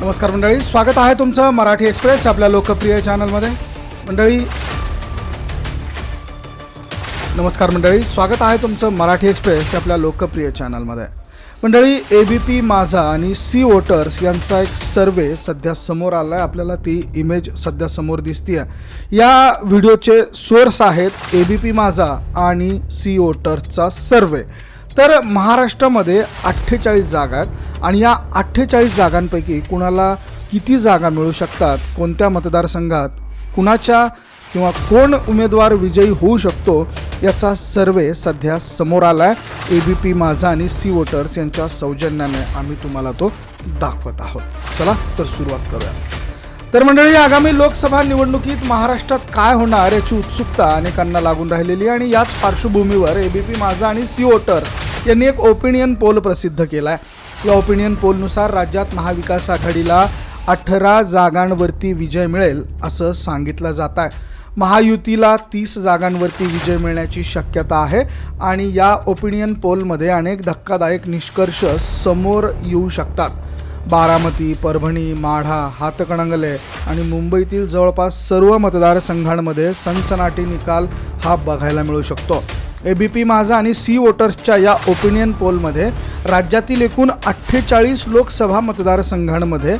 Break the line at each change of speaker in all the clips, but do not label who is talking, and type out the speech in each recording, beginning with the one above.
नमस्कार मंडळी स्वागत आहे तुमचं मराठी एक्सप्रेस आपल्या लोकप्रिय चॅनलमध्ये. मंडळी नमस्कार मंडळी स्वागत आहे तुमचं मराठी एक्सप्रेस आपल्या लोकप्रिय चॅनलमध्ये. मंडळी ए बी पी माझा आणि सी वोटर्स यांचा एक सर्वे सध्या समोर आला आहे आपल्याला ती इमेज सध्या समोर दिसतीये. या व्हिडिओचे सोर्स आहेत ए बी पी माझा आणि सी वोटर्सचा सर्वे तर महाराष्ट्रामध्ये अठ्ठेचाळीस जागा आहेत. आणि या अठ्ठेचाळीस जागांपैकी कुणाला किती जागा मिळू शकतात कोणत्या मतदारसंघात कुणाच्या किंवा कोण उमेदवार विजयी होऊ शकतो याचा सर्वे सध्या समोर आला आहे ए बी पी माझा आणि सी वोटर्स यांच्या सौजन्याने आम्ही तुम्हाला तो दाखवत आहोत. चला तर सुरुवात करूया. तर मंडळी आगामी लोकसभा निवडणुकीत महाराष्ट्रात काय होणार याची उत्सुकता अनेकांना लागून राहिलेली आहे आणि याच पार्श्वभूमीवर ए बी पी माझा आणि सी वोटर यांनी एक ओपिनियन पोल प्रसिद्ध केला आहे या ओपिनियन पोलनुसार राज्यात महाविकास आघाडीला अठरा जागांवरती विजय मिळेल असं सांगितलं जात आहे. महायुतीला तीस जागांवरती विजय मिळण्याची शक्यता आहे आणि या ओपिनियन पोलमध्ये अनेक धक्कादायक निष्कर्ष समोर येऊ शकतात. बारामती परभणी माढा हातकणंगले आणि मुंबईतील जवळपास सर्व मतदारसंघांमध्ये सनसनाटी निकाल हा बघायला मिळू शकतो. ए बी पी माझा आणि सी वोटर्सच्या या ओपिनियन पोलमध्ये राज्यातील एकूण अठ्ठेचाळीस लोकसभा मतदारसंघांमध्ये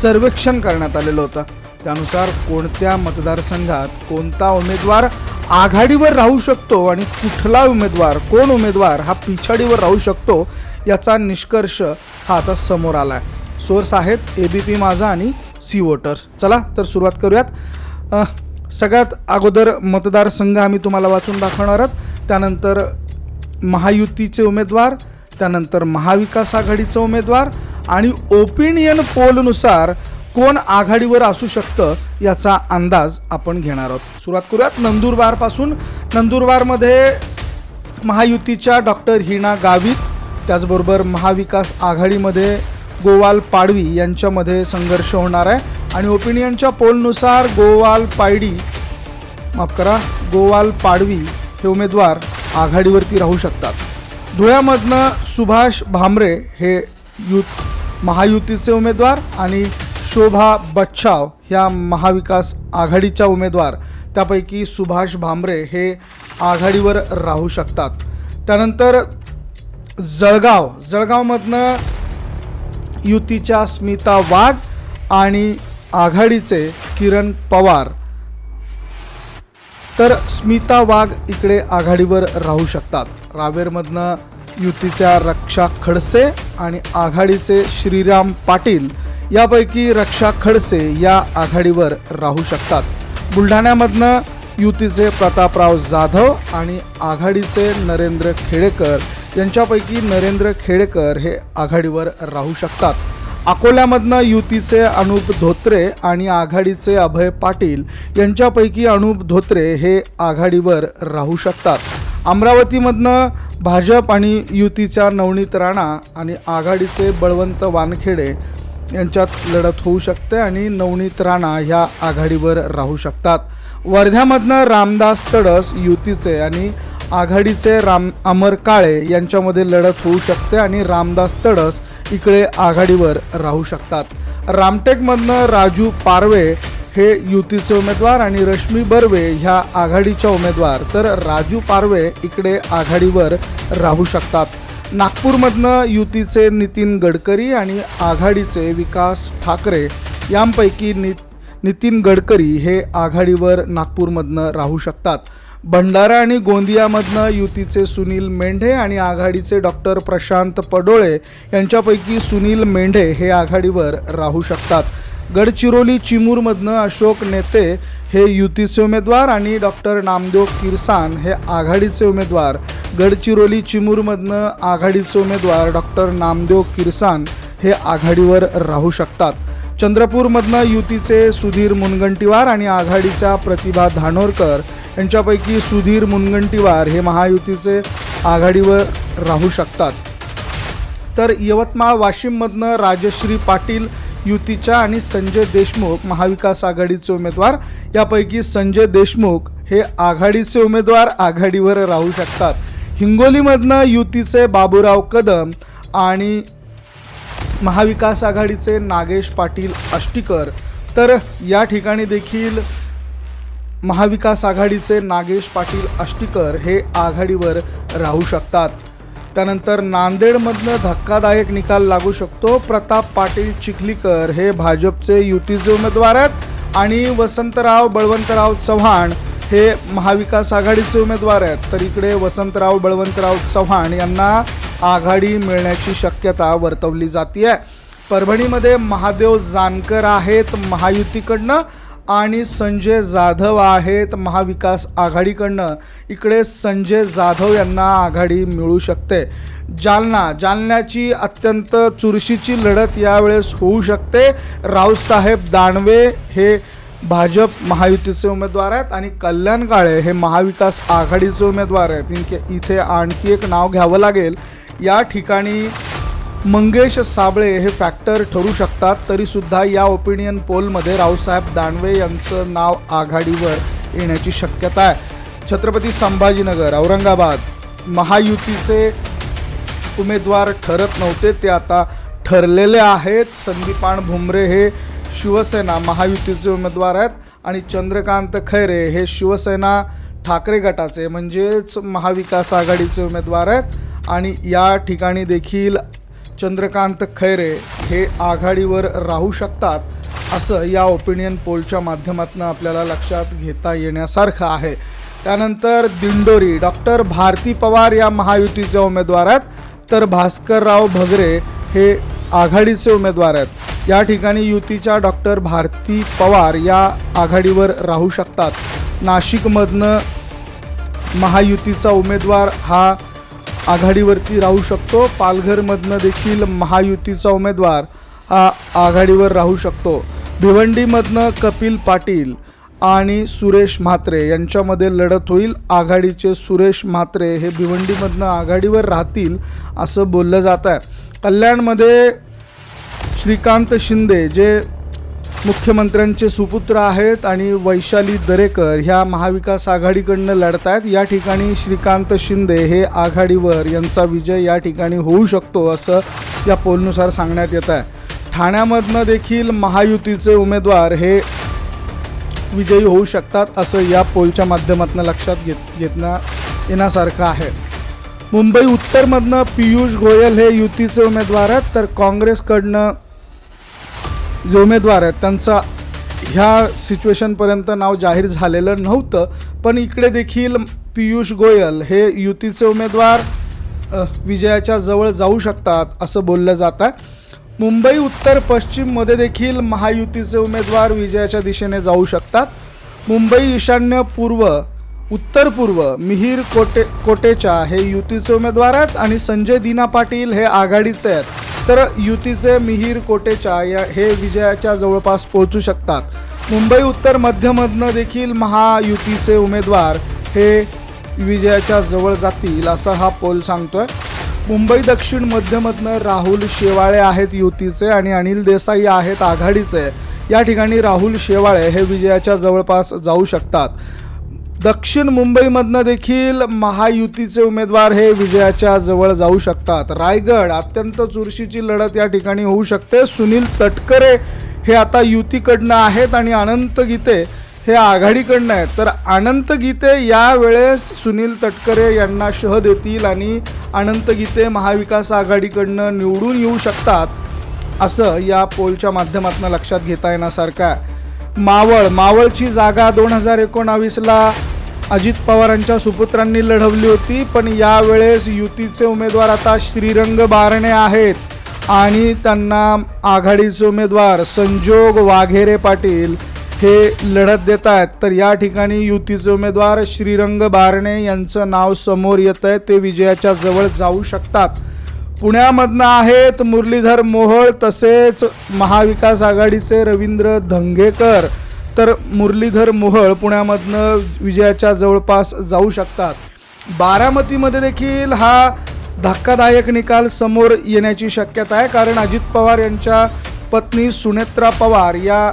सर्वेक्षण करण्यात आलेलं होतं. त्यानुसार कोणत्या मतदारसंघात कोणता उमेदवार आघाडीवर राहू शकतो आणि कुठला उमेदवार कोण उमेदवार हा पिछाडीवर राहू शकतो याचा निष्कर्ष हा आता समोर आला आहे सोर्स आहेत ए बी पी माझा आणि सी वोटर्स. चला तर सुरुवात करूयात. सगळ्यात अगोदर मतदारसंघ आम्ही तुम्हाला वाचून दाखवणार आहोत. त्यानंतर महायुतीचे उमेदवार त्यानंतर महाविकास आघाडीचा उमेदवार आणि ओपिनियन पोलनुसार कोण आघाडीवर असू शकतं याचा अंदाज आपण घेणार आहोत. सुरुवात करूयात नंदुरबारपासून नंदुरबारमध्ये महायुतीच्या डॉक्टर हिना गावित त्याचबरोबर महाविकास आघाडीमध्ये गोवाल पाडवी यांच्यामध्ये संघर्ष होणार आहे. आणि ओपिनियनच्या पोलनुसार गोवाल पायडी माफ करा गोवाल पाडवी हे उमेदवार आघाडीवरती राहू शकतात. धुळ्यामधनं सुभाष भामरे हे युथ महायुतीचे उमेदवार आणि शोभा बच्छाव ह्या महाविकास आघाडीच्या उमेदवार. त्यापैकी सुभाष भामरे हे आघाडीवर राहू शकतात. त्यानंतर जळगाव जळगावमधनं युतीच्या स्मिता वाघ आणि आघाडीचे किरण पवार. तर स्मिता वाघ इकडे आघाडीवर राहू शकतात. रावेरमधनं युतीच्या रक्षा खडसे आणि आघाडीचे श्रीराम पाटील यापैकी रक्षा खडसे या आघाडीवर राहू शकतात. बुलढाण्यामधनं युतीचे प्रतापराव जाधव आणि आघाडीचे नरेंद्र खेडेकर यांच्यापैकी नरेंद्र खेडेकर हे आघाडीवर राहू शकतात. अकोल्यामधनं युतीचे अनुप धोत्रे आणि आघाडीचे अभय पाटील यांच्यापैकी अनुप धोत्रे हे आघाडीवर राहू शकतात. अमरावतीमधनं भाजप आणि युतीच्या नवनीत राणा आणि आघाडीचे बळवंत वानखेडे यांच्यात लढत होऊ शकते आणि नवनीत राणा ह्या आघाडीवर राहू शकतात. वर्ध्यामधनं रामदास तडस युतीचे आणि आघाडीचे राम अमर काळे यांच्यामध्ये लढत होऊ शकते आणि रामदास तडस इकडे आघाडीवर राहू शकतात. रामटेकमधनं राजू पारवे हे युतीचे उमेदवार आणि रश्मी बर्वे ह्या आघाडीच्या उमेदवार. तर राजू पारवे इकडे आघाडीवर राहू शकतात. नागपूरमधनं युतीचे नितीन गडकरी आणि आघाडीचे विकास ठाकरे यांपैकी नि नितीन गडकरी हे आघाडीवर नागपूरमधनं राहू शकतात. भंडारा आणि गोंदियामधनं युतीचे सुनील मेंढे आणि आघाडीचे डॉक्टर प्रशांत पडोळे यांच्यापैकी सुनील मेंढे हे आघाडीवर राहू शकतात. गडचिरोली चिमूरमधनं अशोक नेते हे युतीचे उमेदवार आणि डॉक्टर नामदेव किरसान हे आघाडीचे उमेदवार. गडचिरोली चिमूरमधनं आघाडीचे उमेदवार डॉक्टर नामदेव किरसान हे आघाडीवर राहू शकतात. चंद्रपूरमधनं युतीचे सुधीर मुनगंटीवार आणि आघाडीच्या प्रतिभा धानोरकर यांच्यापैकी सुधीर मुनगंटीवार हे महायुतीचे आघाडीवर राहू शकतात. तर यवतमाळ वाशिममधनं राजश्री पाटील युतीच्या आणि संजय देशमुख महाविकास आघाडीचे उमेदवार. यापैकी संजय देशमुख हे आघाडीचे उमेदवार आघाडीवर राहू शकतात. हिंगोलीमधनं युतीचे बाबूराव कदम आणि महाविकास आघाडीचे नागेश पाटील आष्टीकर. तर या ठिकाणी देखील महाविकास आघाडीचे नागेश पाटील आष्टीकर हे आघाडीवर राहू शकतात. त्यानंतर नांदेडमधनं धक्कादायक निकाल लागू शकतो. प्रताप पाटील चिखलीकर हे भाजपचे युतीचे उमेदवार आहेत आणि वसंतराव बळवंतराव चव्हाण हे महाविकास आघाडीचे उमेदवार आहेत. तर इकडे वसंतराव बळवंतराव चव्हाण यांना आघाडी मिळण्याची शक्यता वर्तवली जाते परभणीमध्ये महादेव जानकर आहेत महायुतीकडनं. आणि संजय जाधव आहेत महाविकास आघाडीकडनं. इकडे संजय जाधव यांना आघाडी मिळू शकते. जालना जालन्याची अत्यंत चुरशीची लढत यावेळेस होऊ शकते. रावसाहेब दानवे हे भाजप महायुतीचे उमेदवार आहेत आणि कल्याण काळे हे महाविकास आघाडीचे उमेदवार आहेत. इनके इथे आणखी एक नाव घ्यावं लागेल. या ठिकाणी मंगेश साबळे हे फॅक्टर ठरू शकतात तरीसुद्धा या ओपिनियन पोलमध्ये रावसाहेब दानवे यांचं नाव आघाडीवर येण्याची शक्यता आहे. छत्रपती संभाजीनगर औरंगाबाद महायुतीचे उमेदवार ठरत नव्हते ते आता ठरलेले आहेत. संदीपान भुमरे हे शिवसेना महायुतीचे उमेदवार आहेत आणि चंद्रकांत खैरे हे शिवसेना ठाकरे गटाचे म्हणजेच महाविकास आघाडीचे उमेदवार आहेत. आणि या ठिकाणी देखील चंद्रकांत खैरे हे आघाडीवर राहू शकतात असं या ओपिनियन पोलच्या माध्यमातून आपल्याला लक्षात घेता येण्यासारखं आहे. त्यानंतर दिंडोरी डॉक्टर भारती पवार या महायुतीचे उमेदवार आहेत. तर भास्करराव भगरे हे आघाडीचे उमेदवार आहेत. या ठिकाणी युतीच्या डॉक्टर भारती पवार या आघाडीवर राहू शकतात. नाशिकमधनं महायुतीचा उमेदवार हा आघाडीवरती राहू शकतो. पालघरमधनं देखील महायुतीचा उमेदवार हा आघाडीवर राहू शकतो. भिवंडीमधनं कपिल पाटील आणि सुरेश म्हात्रे यांच्यामध्ये लढत होईल. आघाडीचे सुरेश म्हात्रे हे भिवंडीमधनं आघाडीवर राहतील असं बोललं जात आहे कल्याणमध्ये श्रीकांत शिंदे जे मुख्यमंत्र्यांचे सुपुत्र आहेत आणि वैशाली दरेकर ह्या महाविकास आघाडीकडनं लढत आहेत या ठिकाणी श्रीकांत शिंदे हे आघाडीवर यांचा विजय या ठिकाणी होऊ शकतो असं या पोलनुसार सांगण्यात येत आहे. ठाण्यामधनं देखील महायुतीचे उमेदवार हे विजयी होऊ शकतात असं या पोलच्या माध्यमातून लक्षात घेत घेतणं येण्यासारखं आहे. मुंबई उत्तरमधनं पियुष गोयल हे युतीचे उमेदवार आहेत तर काँग्रेसकडनं जे उमेदवार आहेत त्यांचा ह्या सिच्युएशनपर्यंत नाव जाहीर झालेलं नव्हतं पण इकडे देखील पियुष गोयल हे युतीचे उमेदवार विजयाच्या जवळ जाऊ शकतात असं बोललं जात आहे. मुंबई उत्तर पश्चिममध्ये देखील महायुतीचे उमेदवार विजयाच्या दिशेने जाऊ शकतात. मुंबई ईशान्य पूर्व उत्तर पूर्व मिहीर कोटे कोटेचा हे युतीचे उमेदवार आहेत आणि संजय दिना पाटील हे आघाडीचे आहेत. तर युतीचे मिहीर कोटेचा या हे विजयाच्या जवळपास पोहोचू शकतात. मुंबई उत्तर मध्यमधनं देखील महायुतीचे उमेदवार हे विजयाच्या जवळ जातील असा हा पोल सांगतोय. मुंबई दक्षिण मध्यमधनं राहुल शेवाळे आहेत युतीचे आणि अनिल देसाई आहेत आघाडीचे. या ठिकाणी राहुल शेवाळे हे विजयाच्या जवळपास जाऊ शकतात. दक्षिण मुंबईमधनं देखील महायुतीचे उमेदवार हे विजयाच्या जवळ जाऊ शकतात. रायगड अत्यंत चुरशीची लढत या ठिकाणी होऊ शकते. सुनील तटकरे हे आता युतीकडनं आहेत आणि अनंत गीते हे आघाडीकडनं आहेत. तर अनंत गीते यावेळेस सुनील तटकरे यांना शह देतील आणि अनंत गीते महाविकास आघाडीकडनं निवडून येऊ शकतात असं या पोलच्या माध्यमातून लक्षात घेता येण्यासारखं आहे. मावळ मावळची जागा दोन हजार एकोणावीसला अजित पवारांच्या सुपुत्रांनी लढवली होती पण यावेळेस युतीचे उमेदवार आता श्रीरंग बारणे आहेत. आणि त्यांना आघाडीचे उमेदवार संजोग वाघेरे पाटील हे लढत देत आहेत. तर या ठिकाणी युतीचे उमेदवार श्रीरंग बारणे यांचं नाव समोर येत आहे ते विजयाच्या जवळ जाऊ शकतात. पुण्यामधनं आहेत मुरलीधर मोहोळ तसेच महाविकास आघाडीचे रवींद्र धंगेकर. तर मुरलीधर मोहळ पुण्यामधनं विजयाच्या जवळपास जाऊ शकतात. बारामतीमध्ये देखील हा धक्कादायक निकाल समोर येण्याची शक्यता आहे. कारण अजित पवार यांच्या पत्नी सुनेत्रा पवार या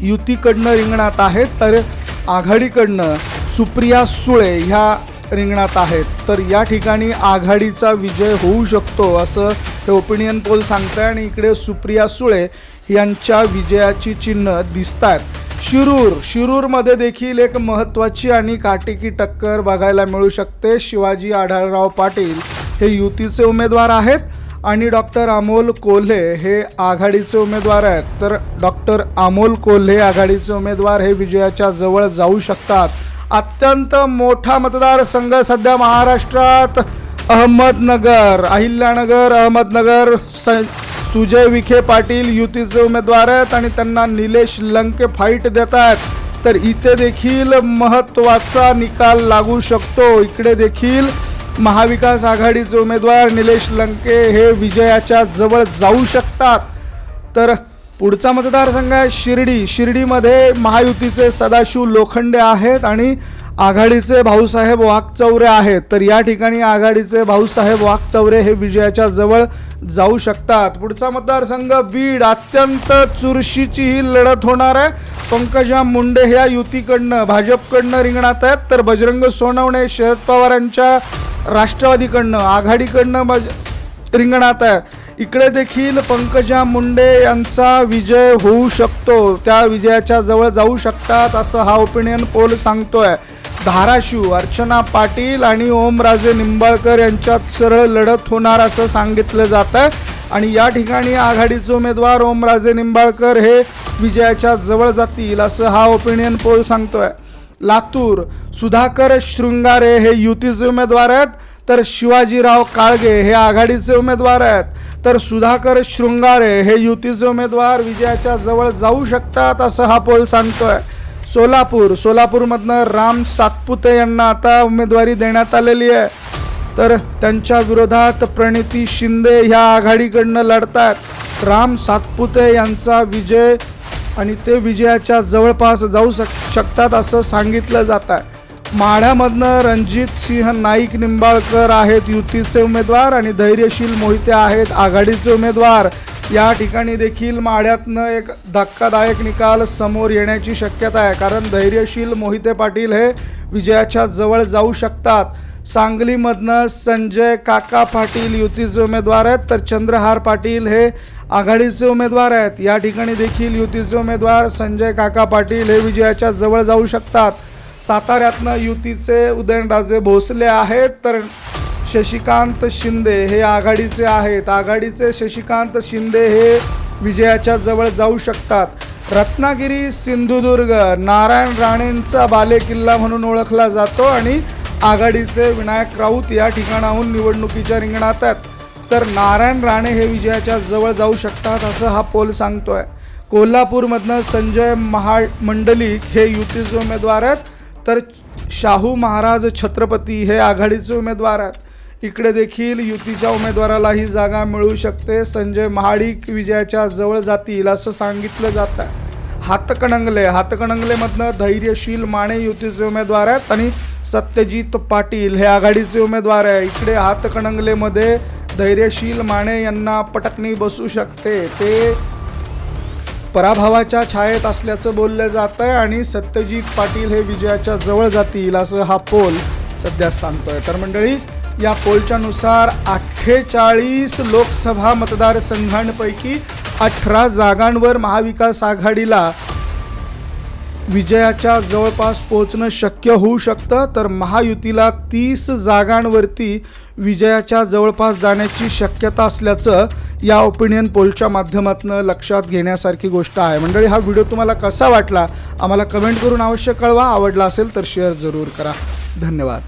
युतीकडनं रिंगणात आहेत. तर आघाडीकडनं सुप्रिया सुळे ह्या रिंगणात आहेत. तर या ठिकाणी आघाडीचा विजय होऊ शकतो असं हे ओपिनियन पोल सांगतंय. आणि इकडे सुप्रिया सुळे यांच्या विजयाची चिन्ह दिसत आहेत शिरूर. शिरूरमध्ये देखील एक महत्त्वाची आणि काटेकी टक्कर बघायला मिळू शकते. शिवाजी आढळराव पाटील हे युतीचे उमेदवार आहेत आणि डॉक्टर अमोल कोल्हे हे आघाडीचे उमेदवार आहेत. तर डॉक्टर अमोल कोल्हे आघाडीचे उमेदवार हे विजयाच्या जवळ जाऊ शकतात. अत्यंत मोठा मतदारसंघ सध्या महाराष्ट्रात अहमदनगर अहिल्यानगर अहमदनगर स सुजय विखे पाटील युतीचे उमेदवार आहेत आणि त्यांना निलेश लंके फाईट देत आहेत. तर इथे देखील महत्त्वाचा निकाल लागू शकतो. इकडे देखील महाविकास आघाडीचे उमेदवार निलेश लंके हे विजयाच्या जवळ जाऊ शकतात. तर पुढचा मतदारसंघ आहे शिर्डी. शिर्डीमध्ये महायुतीचे सदाशिव लोखंडे आहेत आणि आघाडीचे भाऊसाहेब वाघचौरे आहेत. तर या ठिकाणी आघाडीचे भाऊसाहेब वाघचौरे हे विजयाच्या जवळ जाऊ शकतात. पुढचा मतदारसंघ बीड अत्यंत चुरशीची ही लढत होणार आहे. पंकजा मुंडे ह्या युतीकडनं भाजपकडनं रिंगणात आहेत. तर बजरंग सोनवणे शरद पवारांच्या राष्ट्रवादीकडनं आघाडीकडनं बज रिंगणात आहे. इकडे देखील पंकजा मुंडे यांचा विजय होऊ शकतो. त्या विजयाच्या जवळ जाऊ शकतात असं हा ओपिनियन पोल सांगतोय. धाराशिव अर्चना पाटील आणि ओमराजे निंबाळकर यांच्यात सरळ लढत होणार असं सांगितलं जात आहे आणि या ठिकाणी आघाडीचे उमेदवार ओमराजे निंबाळकर हे विजयाच्या जवळ जातील असं हा ओपिनियन पोल सांगतोय. लातूर सुधाकर शृंगारे हे युतीचे उमेदवार आहेत तर शिवाजीराव काळगे हे आघाडीचे उमेदवार आहेत तर सुधाकर शृंगारे हे युतीचे उमेदवार विजयाच्या जवळ जाऊ शकतात असं हा पोल सांगतोय. सोलापूर. सोलापूरमधनं राम सातपुते यांना आता उमेदवारी देण्यात आलेली आहे. तर त्यांच्या विरोधात प्रणिती शिंदे ह्या आघाडीकडनं लढतात राम सातपुते यांचा विजय आणि ते विजयाच्या जवळपास जाऊ शक शकतात असं सांगितलं जात आहे माढ्यामधनं रणजित सिंह नाईक निंबाळकर आहेत युतीचे उमेदवार आणि धैर्यशील मोहिते आहेत आघाडीचे उमेदवार. या ठिकाणी देखील माढ्यातनं एक धक्कादायक निकाल समोर येण्याची शक्यता आहे. कारण धैर्यशील मोहिते पाटील हे विजयाच्या जवळ जाऊ शकतात. सांगलीमधनं संजय काका पाटील युतीचे उमेदवार आहेत. तर चंद्रहार पाटील हे आघाडीचे उमेदवार आहेत. या ठिकाणी देखील युतीचे उमेदवार संजय काका पाटील हे विजयाच्या जवळ जाऊ शकतात. साताऱ्यातनं युतीचे उदयनराजे भोसले आहेत. तर शशिकांत शिंदे हे आघाडीचे आहेत. आघाडीचे शशिकांत शिंदे हे विजयाच्या जवळ जाऊ शकतात. रत्नागिरी सिंधुदुर्ग नारायण राणेंचा बालेकिल्ला म्हणून ओळखला जातो आणि आघाडीचे विनायक राऊत या ठिकाणाहून निवडणुकीच्या रिंगणात आहेत. तर नारायण राणे हे विजयाच्या जवळ जाऊ शकतात असं हा पोल सांगतो आहे कोल्हापूरमधनं संजय महा मंडलिक हे युतीचे उमेदवार आहेत. तर शाहू महाराज छत्रपती हे आघाडीचे उमेदवार आहेत. इकडे देखील युतीच्या उमेदवाराला ही जागा मिळू शकते. संजय महाडिक विजयाच्या जवळ जातील असं सांगितलं जातं हातकणंगले हातकणंगलेमधनं धैर्यशील माने युतीचे उमेदवार आहेत आणि सत्यजित पाटील हे आघाडीचे उमेदवार आहे. इकडे हातकणंगलेमध्ये धैर्यशील माने यांना पटकणी बसू शकते. ते पराभवाच्या छायेत असल्याचं बोललं जातं आहे आणि सत्यजित पाटील हे विजयाच्या जवळ जातील असं हा पोल सध्या सांगतोय. तर मंडळी या पोलच्यानुसार अठ्ठेचाळीस लोकसभा मतदारसंघांपैकी अठरा जागांवर महाविकास आघाडीला विजयाच्या जवळपास पोहोचणं शक्य होऊ शकतं तर महायुतीला तीस जागांवरती विजयाच्या जवळपास जाण्याची शक्यता असल्याचं या ओपिनियन पोलच्या माध्यमातून लक्षात घेण्यासारखी गोष्ट आहे. मंडळी हा व्हिडिओ तुम्हाला कसा वाटला? आम्हाला कमेंट करून अवश्य कळवा. आवडला असेल तर शेअर जरूर करा. धन्यवाद.